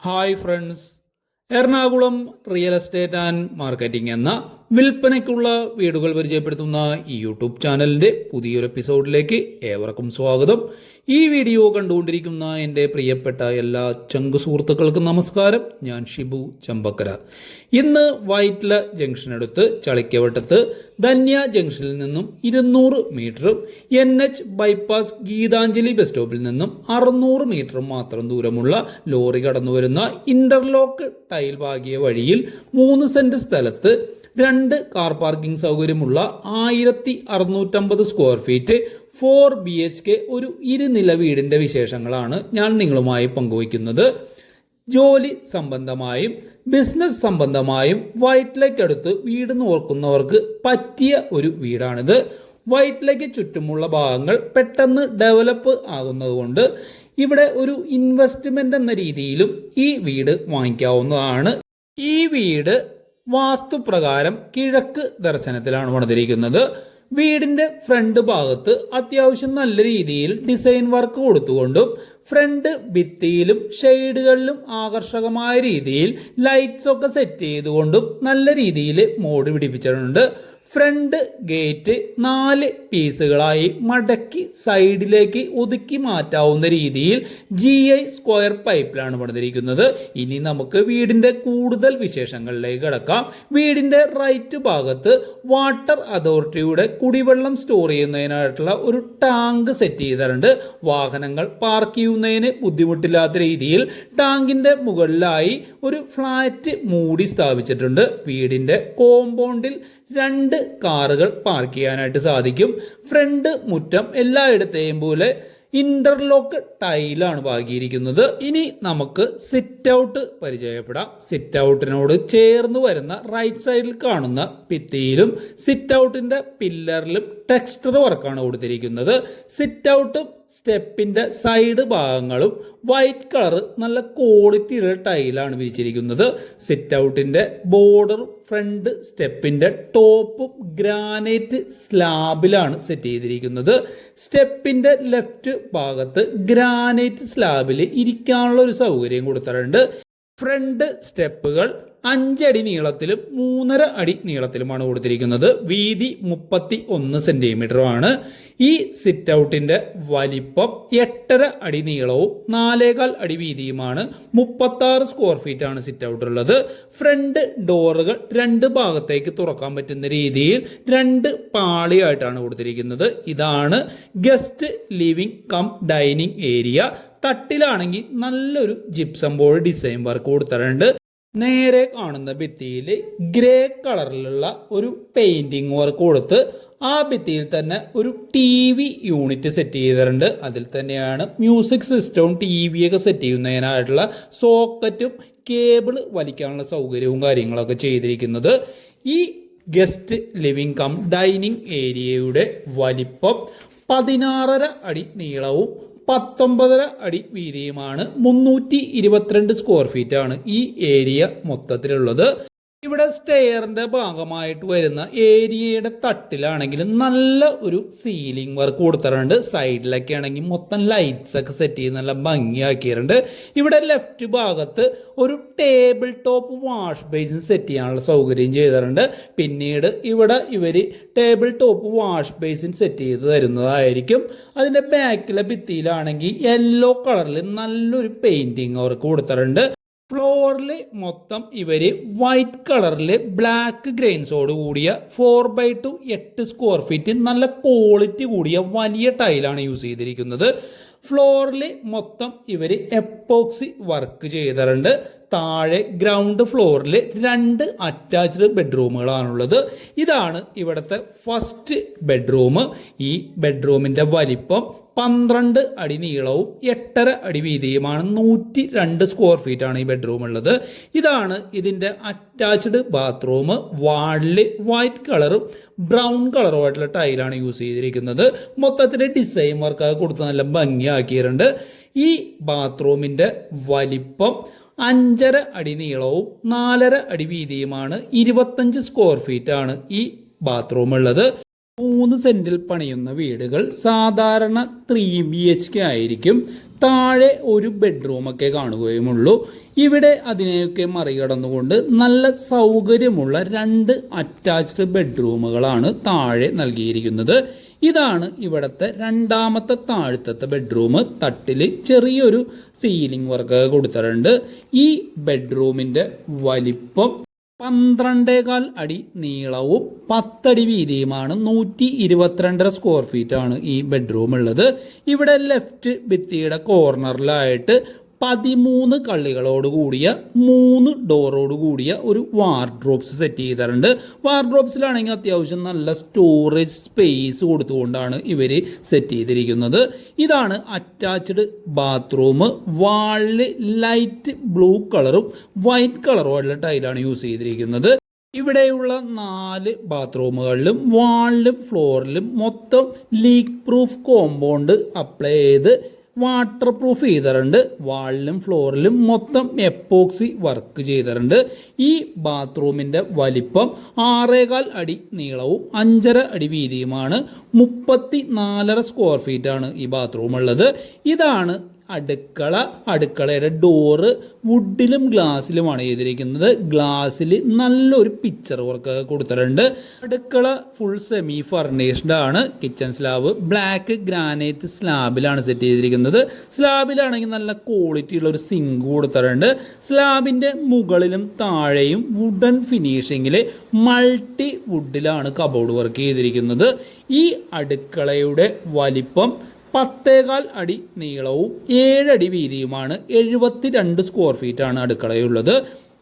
Hi friends Ernakulam real estate and marketing എന്ന വിൽപ്പനയ്ക്കുള്ള വീടുകൾ പരിചയപ്പെടുത്തുന്ന ഈ യൂട്യൂബ് ചാനലിന്റെ പുതിയൊരു എപ്പിസോഡിലേക്ക് ഏവർക്കും സ്വാഗതം. ഈ വീഡിയോ കണ്ടുകൊണ്ടിരിക്കുന്ന എന്റെ പ്രിയപ്പെട്ട എല്ലാ ചങ്ക് സുഹൃത്തുക്കൾക്കും നമസ്കാരം. ഞാൻ ഷിബു ചമ്പക്കര. ഇന്ന് വൈറ്റ്ല ജംഗ്ഷനടുത്ത് ചളിക്കവട്ടത്ത് ധന്യ ജംഗ്ഷനിൽ നിന്നും ഇരുന്നൂറ് മീറ്ററും N H bypass Geethanjali bus സ്റ്റോപ്പിൽ നിന്നും അറുന്നൂറ് മീറ്ററും മാത്രം ദൂരമുള്ള ലോറി കടന്നു വരുന്ന ഇന്റർലോക്ക് ടൈൽ ഭാഗിയ വഴിയിൽ മൂന്ന് സെന്റ് സ്ഥലത്ത് രണ്ട് കാർ പാർക്കിംഗ് സൗകര്യമുള്ള ആയിരത്തി അറുന്നൂറ്റമ്പത് square feet four B H K ഒരു ഇരുനില വീടിന്റെ വിശേഷങ്ങളാണ് ഞാൻ നിങ്ങളുമായി പങ്കുവയ്ക്കുന്നത്. ജോലി സംബന്ധമായും ബിസിനസ് സംബന്ധമായും വൈറ്റ്ലയ്ക്കടുത്ത് വീട് നോക്കുന്നവർക്ക് പറ്റിയ ഒരു വീടാണിത്. വയറ്റിലേക്ക് ചുറ്റുമുള്ള ഭാഗങ്ങൾ പെട്ടെന്ന് ഡെവലപ്പ് ആകുന്നതുകൊണ്ട് ഇവിടെ ഒരു ഇൻവെസ്റ്റ്മെന്റ് എന്ന രീതിയിലും ഈ വീട് വാങ്ങിക്കാവുന്നതാണ്. ഈ വീട് വാസ്തുപ്രകാരം കിഴക്ക് ദർശനത്തിലാണ് പണിതിരിക്കുന്നത് വീടിന്റെ ഫ്രണ്ട് ഭാഗത്ത് അത്യാവശ്യം നല്ല രീതിയിൽ ഡിസൈൻ വർക്ക് കൊടുത്തുകൊണ്ടും ഫ്രണ്ട് ഭിത്തിയിലും ഷെയ്ഡുകളിലും ആകർഷകമായ രീതിയിൽ ലൈറ്റ്സ് ഒക്കെ സെറ്റ് ചെയ്തുകൊണ്ടും നല്ല രീതിയിൽ മോഡ് പിടിപ്പിച്ചിട്ടുണ്ട്. ഫ്രണ്ട് ഗേറ്റ് നാല് പീസുകളായി മടക്കി സൈഡിലേക്ക് ഒതുക്കി മാറ്റാവുന്ന രീതിയിൽ ജി ഐ സ്ക്വയർ പൈപ്പിലാണ് പണിതിരിക്കുന്നത്. ഇനി നമുക്ക് വീടിന്റെ കൂടുതൽ വിശേഷങ്ങളിലേക്ക് കിടക്കാം. വീടിന്റെ റൈറ്റ് ഭാഗത്ത് വാട്ടർ അതോറിറ്റിയുടെ കുടിവെള്ളം സ്റ്റോർ ചെയ്യുന്നതിനായിട്ടുള്ള ഒരു ടാങ്ക് സെറ്റ് ചെയ്തിട്ടുണ്ട്. വാഹനങ്ങൾ പാർക്ക് ചെയ്യുന്നതിന് ബുദ്ധിമുട്ടില്ലാത്ത രീതിയിൽ ടാങ്കിന്റെ മുകളിലായി ഒരു ഫ്ലാറ്റ് മൂടി സ്ഥാപിച്ചിട്ടുണ്ട്. വീടിന്റെ കോമ്പൗണ്ടിൽ രണ്ട് കാറുകൾ പാർക്ക് ചെയ്യാനായിട്ട് സാധിക്കും. ഫ്രണ്ട് മുറ്റം എല്ലായിടത്തെയും പോലെ ഇന്റർലോക്ക് ടൈലാണ് പാകിയിരിക്കുന്നത്. ഇനി നമുക്ക് സിറ്റ് ഔട്ട് പരിചയപ്പെടാം. സിറ്റ് ഔട്ടിനോട് ചേർന്ന് വരുന്ന റൈറ്റ് സൈഡിൽ കാണുന്ന ഭിത്തിയിലും സിറ്റ് ഔട്ടിന്റെ പില്ലറിലും ടെക്സ്റ്റർ വർക്കാണ് കൊടുത്തിരിക്കുന്നത്. സിറ്റ് ഔട്ടും സ്റ്റെപ്പിന്റെ സൈഡ് ഭാഗങ്ങളും വൈറ്റ് കളർ നല്ല ക്വാളിറ്റിയുള്ള ടൈലാണ് വിരിച്ചിരിക്കുന്നത്. സിറ്റ് ഔട്ടിന്റെ ബോർഡറും ഫ്രണ്ട് സ്റ്റെപ്പിന്റെ ടോപ്പും ഗ്രാനൈറ്റ് സ്ലാബിലാണ് സെറ്റ് ചെയ്തിരിക്കുന്നത്. സ്റ്റെപ്പിന്റെ ലെഫ്റ്റ് ഭാഗത്ത് ഗ്രാനൈറ്റ് സ്ലാബിൽ ഇരിക്കാനുള്ള ഒരു സൗകര്യം കൊടുത്തിട്ടുണ്ട്. ഫ്രണ്ട് സ്റ്റെപ്പുകൾ അഞ്ചടി നീളത്തിലും മൂന്നര അടി നീളത്തിലുമാണ് കൊടുത്തിരിക്കുന്നത്. വീതി മുപ്പത്തി ഒന്ന് സെന്റിമീറ്ററുമാണ്. ഈ സിറ്റ് ഔട്ടിന്റെ വലിപ്പം എട്ടര അടി നീളവും നാലേകാൽ അടി വീതിയുമാണ്. മുപ്പത്തി ആറ് സ്ക്വയർ ഫീറ്റ് ആണ് സിറ്റ് ഔട്ട് ഉള്ളത് ഫ്രണ്ട് ഡോറുകൾ രണ്ട് ഭാഗത്തേക്ക് തുറക്കാൻ പറ്റുന്ന രീതിയിൽ രണ്ട് പാളിയായിട്ടാണ് കൊടുത്തിരിക്കുന്നത്. ഇതാണ് guest living cum dining area. തട്ടിലാണെങ്കിൽ നല്ലൊരു ജിപ്സം ബോർഡ് ഡിസൈൻ വർക്ക് കൊടുത്തിട്ടുണ്ട്. നേരെ കാണുന്ന ഭിത്തിയിൽ ഗ്രേ കളറിലുള്ള ഒരു പെയിന്റിംഗ് വർക്ക് കൊടുത്ത് ആ ഭിത്തിയിൽ തന്നെ ഒരു ടി വി യൂണിറ്റ് സെറ്റ് ചെയ്തിട്ടുണ്ട്. അതിൽ തന്നെയാണ് മ്യൂസിക് സിസ്റ്റവും ടി വി ഒക്കെ സെറ്റ് ചെയ്യുന്നതിനായിട്ടുള്ള സോക്കറ്റും കേബിൾ വലിക്കാനുള്ള സൗകര്യവും കാര്യങ്ങളൊക്കെ ചെയ്തിരിക്കുന്നത്. ഈ ഗസ്റ്റ് ലിവിംഗ് കം ഡൈനിങ് ഏരിയയുടെ വലിപ്പം പതിനാറര അടി നീളവും പത്തൊമ്പതര അടി വീതിയുമാണ് മുന്നൂറ്റി ഇരുപത്തിരണ്ട് സ്ക്വയർ ഫീറ്റ് ആണ് ഈ ഏരിയ മൊത്തത്തിലുള്ളത്. ഇവിടെ സ്റ്റെയറിന്റെ ഭാഗമായിട്ട് വരുന്ന ഏരിയയുടെ തട്ടിലാണെങ്കിലും നല്ല ഒരു സീലിംഗ് വർക്ക് കൊടുത്തിട്ടുണ്ട്. സൈഡിലൊക്കെ ആണെങ്കിൽ മൊത്തം ലൈറ്റ്സ് ഒക്കെ സെറ്റ് ചെയ്ത് നല്ല ഭംഗിയാക്കിയിട്ടുണ്ട്. ഇവിടെ ലെഫ്റ്റ് ഭാഗത്ത് ഒരു table top wash basin set ചെയ്യാനുള്ള സൗകര്യം ചെയ്തിട്ടുണ്ട്. പിന്നീട് ഇവിടെ ഇവർ table top wash basin set ചെയ്ത് തരുന്നതായിരിക്കും. അതിന്റെ ബാക്കിലെ ഭിത്തിയിലാണെങ്കിൽ യെല്ലോ കളറിൽ നല്ലൊരു പെയിന്റിങ് അവർക്ക് കൊടുത്തിട്ടുണ്ട്. ഫ്ലോറിൽ മൊത്തം ഇവർ വൈറ്റ് കളറിൽ ബ്ലാക്ക് ഗ്രെയിൻസോട് കൂടിയ ഫോർ ബൈ ടു എട്ട് സ്ക്വയർ ഫീറ്റ് നല്ല ക്വാളിറ്റി കൂടിയ വലിയ ടൈലാണ് യൂസ് ചെയ്തിരിക്കുന്നത്. ഫ്ലോറിൽ മൊത്തം ഇവർ എപ്പോക്സി വർക്ക് ചെയ്തിട്ടുണ്ട്. താഴെ ഗ്രൗണ്ട് ഫ്ലോറിൽ രണ്ട് അറ്റാച്ച്ഡ് ബെഡ്റൂമുകളാണുള്ളത് ഇതാണ് ഇവിടുത്തെ ഫസ്റ്റ് ബെഡ്റൂം ഈ ബെഡ്റൂമിന്റെ വലിപ്പം പന്ത്രണ്ട് അടി നീളവും എട്ടര അടി വീതിയുമാണ് നൂറ്റി രണ്ട് സ്ക്വയർ ഫീറ്റ് ആണ് ഈ ബെഡ്റൂം ഉള്ളത്. ഇതാണ് ഇതിന്റെ അറ്റാച്ച്ഡ് ബാത്റൂം വാളിൽ വൈറ്റ് കളറും ബ്രൗൺ കളറുമായിട്ടുള്ള ടൈലാണ് യൂസ് ചെയ്തിരിക്കുന്നത്. മൊത്തത്തിൽ ഡിസൈൻ വർക്ക് കൊടുത്ത് നല്ല ഭംഗിയാക്കിയിട്ടുണ്ട്. ഈ ബാത്റൂമിന്റെ വലിപ്പം അഞ്ചര അടി നീളവും നാലര അടി വീതിയുമാണ്. ഇരുപത്തഞ്ച് സ്ക്വയർ ഫീറ്റ് ആണ് ഈ ബാത്റൂം ഉള്ളത്. മൂന്ന് സെന്റിൽ പണിയുന്ന വീടുകൾ സാധാരണ ത്രീ ബി എച്ച് കെ ആയിരിക്കും. താഴെ ഒരു ബെഡ്റൂമൊക്കെ കാണുകയുമുള്ളൂ. ഇവിടെ അതിനെയൊക്കെ മറികടന്നുകൊണ്ട് നല്ല സൗകര്യമുള്ള രണ്ട് അറ്റാച്ച്ഡ് ബെഡ്റൂമുകളാണ് താഴെ നൽകിയിരിക്കുന്നത്. ഇതാണ് ഇവിടുത്തെ രണ്ടാമത്തെ താഴ്ത്തത്തെ ബെഡ്റൂം തട്ടിൽ ചെറിയൊരു സീലിംഗ് വർക്ക് കൊടുത്തിട്ടുണ്ട്. ഈ ബെഡ്റൂമിന്റെ വലിപ്പം പന്ത്രണ്ടേകാൽ അടി നീളവും പത്തടി വീതിയുമാണ് നൂറ്റി ഇരുപത്തിരണ്ടര സ്ക്വയർ ഫീറ്റ് ആണ് ഈ ബെഡ്റൂം ഉള്ളത്. ഇവിടെ ലെഫ്റ്റ് ഭിത്തിയുടെ കോർണറിലായിട്ട് പതിമൂന്ന് കള്ളികളോട് കൂടിയ മൂന്ന് ഡോറോട് കൂടിയ ഒരു വാർഡ്രോബ്സ് സെറ്റ് ചെയ്തിട്ടുണ്ട്. വാർഡ്രോബ്സിലാണെങ്കിൽ അത്യാവശ്യം നല്ല സ്റ്റോറേജ് സ്പേസ് കൊടുത്തുകൊണ്ടാണ് ഇവർ സെറ്റ് ചെയ്തിരിക്കുന്നത്. ഇതാണ് അറ്റാച്ച്ഡ് ബാത്റൂം വാളിൽ ലൈറ്റ് ബ്ലൂ കളറും വൈറ്റ് കളറും ആയിട്ടുള്ള ടൈലാണ് യൂസ് ചെയ്തിരിക്കുന്നത്. ഇവിടെയുള്ള നാല് ബാത്റൂമുകളിലും വാളിലും ഫ്ലോറിലും മൊത്തം ലീക്ക് പ്രൂഫ് കോമ്പൗണ്ട് അപ്ലൈ ചെയ്ത് വാട്ടർ പ്രൂഫ് ചെയ്തിട്ടുണ്ട്. വാളിലും ഫ്ലോറിലും മൊത്തം എപ്പോക്സി വർക്ക് ചെയ്തിട്ടുണ്ട്. ഈ ബാത്റൂമിന്റെ വലിപ്പം ആറേകാൽ അടി നീളവും അഞ്ചര അടി വീതിയുമാണ്. മുപ്പത്തി നാലര സ്ക്വയർ ഫീറ്റാണ് ഈ ബാത്റൂം ഉള്ളത്. ഇതാണ് അടുക്കള അടുക്കളയുടെ ഡോറ് വുഡിലും ഗ്ലാസ്സിലുമാണ് ചെയ്തിരിക്കുന്നത്. ഗ്ലാസ്സിൽ നല്ലൊരു പിക്ചർ വർക്ക് കൊടുത്തിട്ടുണ്ട്. അടുക്കള ഫുൾ സെമി ഫർണിഷ്ഡ് ആണ്. കിച്ചൺ സ്ലാബ് ബ്ലാക്ക് ഗ്രാനൈറ്റ് സ്ലാബിലാണ് സെറ്റ് ചെയ്തിരിക്കുന്നത്. സ്ലാബിലാണെങ്കിൽ നല്ല ക്വാളിറ്റി ഉള്ള ഒരു സിങ്ക് കൊടുത്തിട്ടുണ്ട്. സ്ലാബിന്റെ മുകളിലും താഴെയും വുഡൻ ഫിനിഷിങ്ങിൽ മൾട്ടി വുഡിലാണ് കബോർഡ് വർക്ക് ചെയ്തിരിക്കുന്നത്. ഈ അടുക്കളയുടെ വലിപ്പം പത്തേകാൽ അടി നീളവും ഏഴടി വീതിയുമാണ് എഴുപത്തി രണ്ട് സ്ക്വയർ ഫീറ്റാണ് അടുക്കളയുള്ളത്.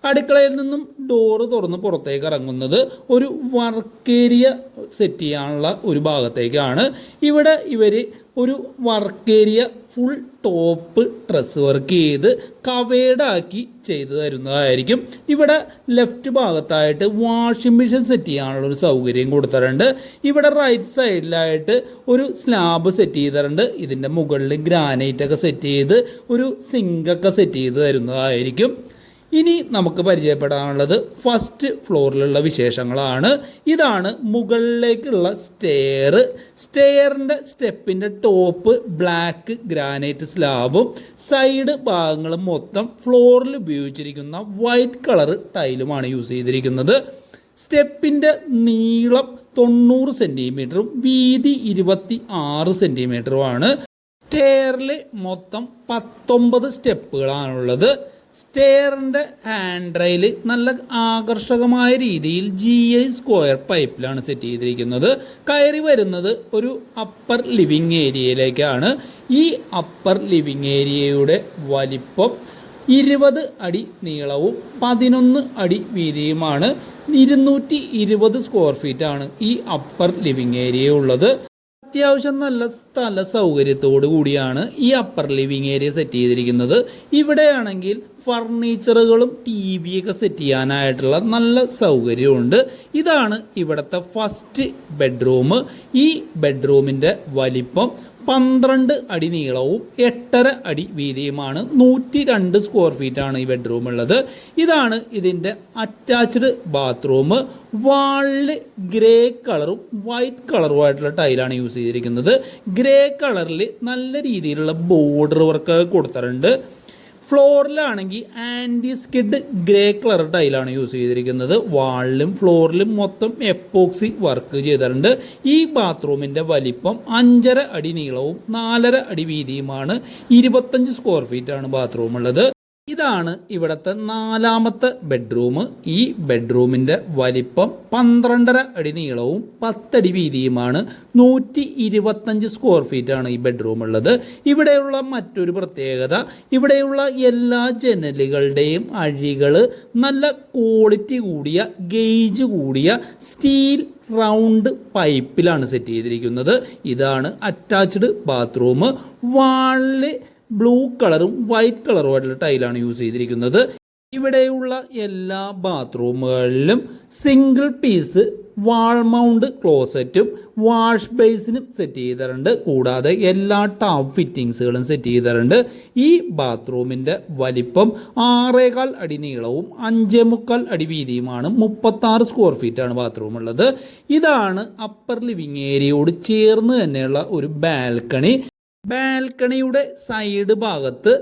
അടുക്കളയിൽ നിന്നും ഡോറ് തുറന്ന് പുറത്തേക്ക് ഇറങ്ങുന്നത് ഒരു വർക്കേരിയ സെറ്റ് ചെയ്യാനുള്ള ഒരു ഭാഗത്തേക്കാണ്. ഇവിടെ ഇവർ ഒരു work area full top truss work ചെയ്ത് കവേഡാക്കി ചെയ്തു തരുന്നതായിരിക്കും. ഇവിടെ ലെഫ്റ്റ് ഭാഗത്തായിട്ട് വാഷിംഗ് മെഷീൻ സെറ്റ് ചെയ്യാനുള്ള ഒരു സൗകര്യം കൊടുത്തിട്ടുണ്ട്. ഇവിടെ റൈറ്റ് സൈഡിലായിട്ട് ഒരു സ്ലാബ് സെറ്റ് ചെയ്തിട്ടുണ്ട്. ഇതിന്റെ മുകളിൽ ഗ്രാനൈറ്റ് ഒക്കെ സെറ്റ് ചെയ്ത് ഒരു സിങ്കൊക്കെ സെറ്റ് ചെയ്ത് തരുന്നതായിരിക്കും. ഇനി നമുക്ക് പരിചയപ്പെടാനുള്ളത് ഫസ്റ്റ് ഫ്ലോറിലുള്ള വിശേഷങ്ങളാണ്. ഇതാണ് മുകളിലേക്കുള്ള സ്റ്റെയർ സ്റ്റെയറിന്റെ സ്റ്റെപ്പിന്റെ ടോപ്പ് ബ്ലാക്ക് ഗ്രാനൈറ്റ് സ്ലാബും സൈഡ് ഭാഗങ്ങളും മൊത്തം ഫ്ലോറിൽ ഉപയോഗിച്ചിരിക്കുന്ന വൈറ്റ് കളർ ടൈലുമാണ് യൂസ് ചെയ്തിരിക്കുന്നത്. സ്റ്റെപ്പിന്റെ നീളം തൊണ്ണൂറ് സെന്റിമീറ്ററും വീതി ഇരുപത്തി ആറ് സെന്റിമീറ്ററുമാണ് സ്റ്റെയറിൽ മൊത്തം പത്തൊമ്പത് സ്റ്റെപ്പുകളാണുള്ളത് സ്റ്റെയറിന്റെ ഹാൻഡ് റെയിൽ നല്ല ആകർഷകമായ രീതിയിൽ ജി ഐ സ്ക്വയർ പൈപ്പിലാണ് സെറ്റ് ചെയ്തിരിക്കുന്നത്. കയറി വരുന്നത് ഒരു അപ്പർ ലിവിങ് ഏരിയയിലേക്കാണ് ഈ അപ്പർ ലിവിങ് ഏരിയയുടെ വലിപ്പം ഇരുപത് അടി നീളവും പതിനൊന്ന് അടി വീതിയുമാണ്. ഇരുന്നൂറ്റി ഇരുപത് സ്ക്വയർ ഫീറ്റാണ് ഈ അപ്പർ ലിവിങ് ഏരിയ ഉള്ളത് അത്യാവശ്യം നല്ല സ്ഥല സൗകര്യത്തോടു കൂടിയാണ് ഈ അപ്പർ ലിവിങ് ഏരിയ സെറ്റ് ചെയ്തിരിക്കുന്നത്. ഇവിടെയാണെങ്കിൽ ഫർണിച്ചറുകളും ടി വിയൊക്കെ സെറ്റ് ചെയ്യാനായിട്ടുള്ള നല്ല സൗകര്യമുണ്ട് ഇതാണ് ഇവിടുത്തെ ഫസ്റ്റ് ബെഡ്റൂം ഈ ബെഡ്റൂമിന്റെ വലിപ്പം പന്ത്രണ്ട് അടി നീളവും എട്ടര അടി വീതിയുമാണ് നൂറ്റി രണ്ട് സ്ക്വയർ ഫീറ്റാണ് ഈ ബെഡ്റൂം ഉള്ളത്. ഇതാണ് ഇതിന്റെ അറ്റാച്ച്ഡ് ബാത്റൂം വാളിൽ ഗ്രേ കളറും വൈറ്റ് കളറും കളറുമായിട്ടുള്ള ടൈലാണ് യൂസ് ചെയ്തിരിക്കുന്നത്. ഗ്രേ കളറിൽ നല്ല രീതിയിലുള്ള ബോർഡർ വർക്ക് കൊടുത്തിട്ടുണ്ട്. ഫ്ലോറിലാണെങ്കിൽ ആന്റി സ്കിഡ് ഗ്രേ കളർ ടൈലാണ് യൂസ് ചെയ്തിരിക്കുന്നത്. വാളിലും ഫ്ലോറിലും മൊത്തം എപ്പോക്സി വർക്ക് ചെയ്തിട്ടുണ്ട്. ഈ ബാത്റൂമിന്റെ വലിപ്പം അഞ്ചര അടി നീളവും നാലര അടി വീതിയുമാണ്. ഇരുപത്തഞ്ച് സ്ക്വയർ ഫീറ്റാണ് ബാത്റൂം ഉള്ളത് ഇതാണ് ഇവിടുത്തെ നാലാമത്തെ ബെഡ്റൂം. ഈ ബെഡ്റൂമിന്റെ വലിപ്പം പന്ത്രണ്ടര അടി നീളവും പത്തടി വീതിയുമാണ്. നൂറ്റി ഇരുപത്തഞ്ച് സ്ക്വയർ ഫീറ്റാണ് ഈ ബെഡ്റൂം ഉള്ളത്. ഇവിടെയുള്ള മറ്റൊരു പ്രത്യേകത ഇവിടെയുള്ള എല്ലാ ജനലുകളുടെയും അഴികൾ നല്ല ക്വാളിറ്റി കൂടിയ ഗേജ് കൂടിയ സ്റ്റീൽ റൗണ്ട് പൈപ്പിലാണ് സെറ്റ് ചെയ്തിരിക്കുന്നത്. ഇതാണ് അറ്റാച്ച്ഡ് ബാത്റൂം വാളിൽ ബ്ലൂ കളറും വൈറ്റ് കളറും ആയിട്ടുള്ള ടൈലാണ് യൂസ് ചെയ്തിരിക്കുന്നത്. ഇവിടെയുള്ള എല്ലാ ബാത്റൂമുകളിലും സിംഗിൾ പീസ് വാൾ മൗണ്ട് ക്ലോസറ്റും വാഷ് ബേസിനും സെറ്റ് ചെയ്തിട്ടുണ്ട്. കൂടാതെ എല്ലാ ടാപ്പ് ഫിറ്റിങ്സുകളും സെറ്റ് ചെയ്തിട്ടുണ്ട്. ഈ ബാത്റൂമിന്റെ വലിപ്പം ആറേകാൽ അടി നീളവും അഞ്ചേ മുക്കാൽ അടി വീതിയുമാണ്. മുപ്പത്താറ് സ്ക്വയർ ഫീറ്റാണ് ബാത്റൂം ഉള്ളത്. ഇതാണ് അപ്പർ ലിവിങ് ഏരിയയോട് ചേർന്ന് തന്നെയുള്ള ഒരു ബാൽക്കണി ബാൽക്കണിയുടെ സൈഡ് ഭാഗത്ത്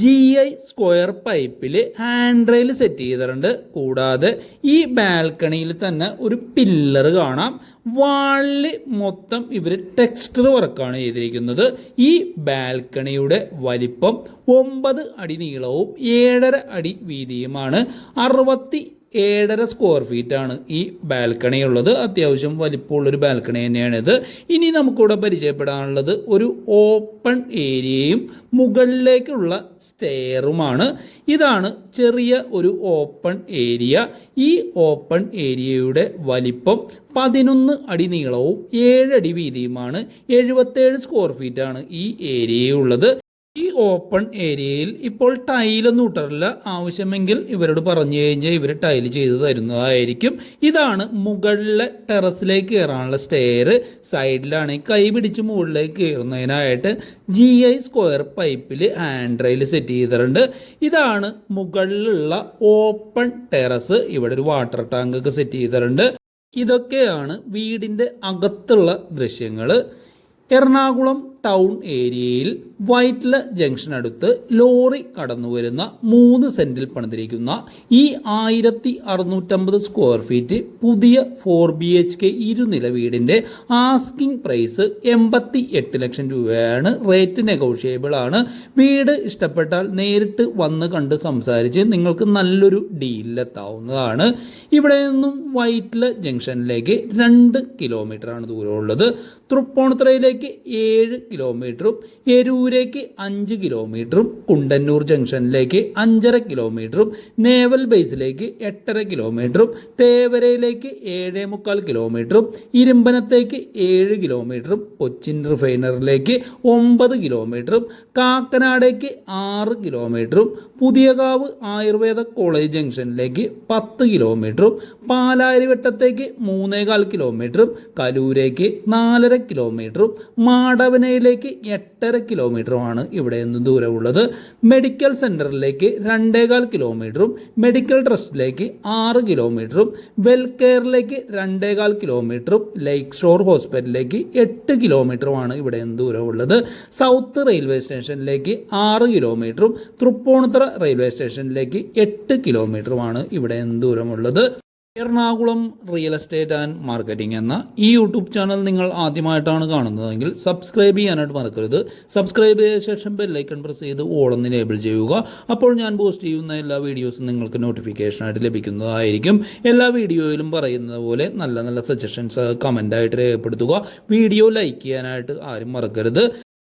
ജി ഐ സ്ക്വയർ പൈപ്പിൽ ഹാൻഡ് റെയിൽ സെറ്റ് ചെയ്തിട്ടുണ്ട്. കൂടാതെ ഈ ബാൽക്കണിയിൽ തന്നെ ഒരു പില്ലർ കാണാം. വാളിൽ മൊത്തം ഇവർ ടെക്സ്റ്റർ വർക്കാണ് ചെയ്തിരിക്കുന്നത്. ഈ ബാൽക്കണിയുടെ വലിപ്പം ഒമ്പത് അടി നീളവും ഏഴര അടി വീതിയുമാണ്. അറുപത്തി ഏഴര സ്ക്വയർ ഫീറ്റ് ആണ് ഈ ബാൽക്കണി ഉള്ളത്. അത്യാവശ്യം വലിപ്പമുള്ളൊരു ബാൽക്കണി തന്നെയാണിത് ഇനി നമുക്കിവിടെ പരിചയപ്പെടാനുള്ളത് ഒരു ഓപ്പൺ ഏരിയയും മുകളിലേക്കുള്ള സ്റ്റെയറുമാണ് ഇതാണ് ചെറിയ ഒരു ഓപ്പൺ ഏരിയ ഈ ഓപ്പൺ ഏരിയയുടെ വലിപ്പം പതിനൊന്ന് അടി നീളവും ഏഴടി വീതിയുമാണ്. എഴുപത്തേഴ് സ്ക്വയർ ഫീറ്റ് ആണ് ഈ ഏരിയയുള്ളത് ഈ ഓപ്പൺ ഏരിയയിൽ ഇപ്പോൾ ടൈലൊന്നും ഇട്ടിട്ടില്ല. ആവശ്യമെങ്കിൽ ഇവരോട് പറഞ്ഞു കഴിഞ്ഞാൽ ഇവർ ടൈൽ ചെയ്ത് തരുന്നതായിരിക്കും. ഇതാണ് മുകളിലെ ടെറസിലേക്ക് കയറാനുള്ള സ്റ്റെയർ സൈഡിലാണ് കൈ പിടിച്ച് മുകളിലേക്ക് കയറുന്നതിനായിട്ട് ജി ഐ സ്ക്വയർ പൈപ്പിൽ ഹാൻഡ് റെയിൽ സെറ്റ് ചെയ്തിട്ടുണ്ട്. ഇതാണ് മുകളിലുള്ള ഓപ്പൺ ടെറസ് ഇവിടെ ഒരു വാട്ടർ ടാങ്ക് ഒക്കെ സെറ്റ് ചെയ്തിട്ടുണ്ട്. ഇതൊക്കെയാണ് വീടിന്റെ അകത്തുള്ള ദൃശ്യങ്ങൾ എറണാകുളം ടൗൺ ഏരിയയിൽ വൈറ്റ്ല ജംഗ്ഷൻ അടുത്ത് ലോറി കടന്നു വരുന്ന മൂന്ന് സെന്റിൽ പണിതിരിക്കുന്ന ഈ ആയിരത്തി അറുന്നൂറ്റമ്പത് സ്ക്വയർ ഫീറ്റ് പുതിയ ഫോർ ബി എച്ച് കെ ഇരുനില വീടിന്റെ ആസ്കിംഗ് പ്രൈസ് എൺപത്തി എട്ട് ലക്ഷം രൂപയാണ്. റേറ്റ് നെഗോഷിയബിൾ ആണ്. വീട് ഇഷ്ടപ്പെട്ടാൽ നേരിട്ട് വന്ന് കണ്ട് സംസാരിച്ച് നിങ്ങൾക്ക് നല്ലൊരു ഡീലിലെത്താവുന്നതാണ് ഇവിടെ നിന്നും വൈറ്റ്ല ജംഗ്ഷനിലേക്ക് രണ്ട് കിലോമീറ്ററാണ് ദൂരമുള്ളത്. തൃപ്പൂണിത്തുറയിലേക്ക് ഏഴ് കിലോമീറ്ററും എരൂരേക്ക് അഞ്ച് കിലോമീറ്ററും കുണ്ടന്നൂർ ജംഗ്ഷനിലേക്ക് അഞ്ചര കിലോമീറ്ററും നേവൽ ബേസിലേക്ക് എട്ടര കിലോമീറ്ററും തേവരയിലേക്ക് ഏഴേ മുക്കാൽ കിലോമീറ്ററും ഇരുമ്പനത്തേക്ക് ഏഴ് കിലോമീറ്ററും കൊച്ചിൻ റിഫൈനറിലേക്ക് ഒമ്പത് കിലോമീറ്ററും കാക്കനാടേക്ക് ആറ് കിലോമീറ്ററും പുതിയകാവ് ആയുർവേദ കോളേജ് ജംഗ്ഷനിലേക്ക് പത്ത് കിലോമീറ്ററും പാലാരിവട്ടത്തേക്ക് മൂന്നേകാൽ കിലോമീറ്ററും കലൂരേക്ക് നാലര കിലോമീറ്ററും മാടവനയിലേക്ക് എട്ടര കിലോമീറ്ററുമാണ് ഇവിടെ നിന്ന് ദൂരമുള്ളത്. മെഡിക്കൽ സെന്ററിലേക്ക് രണ്ടേകാൽ കിലോമീറ്ററും മെഡിക്കൽ ട്രസ്റ്റിലേക്ക് ആറ് കിലോമീറ്ററും വെൽ കെയറിലേക്ക് രണ്ടേകാൽ കിലോമീറ്ററും ലേക്ക് ഷോർ ഹോസ്പിറ്റലിലേക്ക് എട്ട് കിലോമീറ്ററുമാണ് ഇവിടെ നിന്ന് ദൂരമുള്ളത്. സൗത്ത് റെയിൽവേ സ്റ്റേഷനിലേക്ക് ആറ് കിലോമീറ്ററും തൃപ്പൂണിത്തുറ റെയിൽവേ സ്റ്റേഷനിലേക്ക് എട്ട് കിലോമീറ്ററുമാണ് ഇവിടെ നിന്ന് ദൂരമുള്ളത്. Ernakulam real estate and marketing എന്ന ഈ യൂട്യൂബ് ചാനൽ നിങ്ങൾ ആദ്യമായിട്ടാണ് കാണുന്നതെങ്കിൽ സബ്സ്ക്രൈബ് ചെയ്യാനായിട്ട് മറക്കരുത്. സബ്സ്ക്രൈബ് ചെയ്ത ശേഷം ബെല്ലൈക്കൺ പ്രസ് ചെയ്ത് ഓളൊന്ന് എനേബിൾ ചെയ്യുക. അപ്പോൾ ഞാൻ പോസ്റ്റ് ചെയ്യുന്ന എല്ലാ വീഡിയോസും നിങ്ങൾക്ക് നോട്ടിഫിക്കേഷനായിട്ട് ലഭിക്കുന്നതായിരിക്കും. എല്ലാ വീഡിയോയിലും പറയുന്നത് പോലെ നല്ല നല്ല സജഷൻസ് കമന്റായിട്ട് രേഖപ്പെടുത്തുക. വീഡിയോ ലൈക്ക് ചെയ്യാനായിട്ട് ആരും മറക്കരുത്.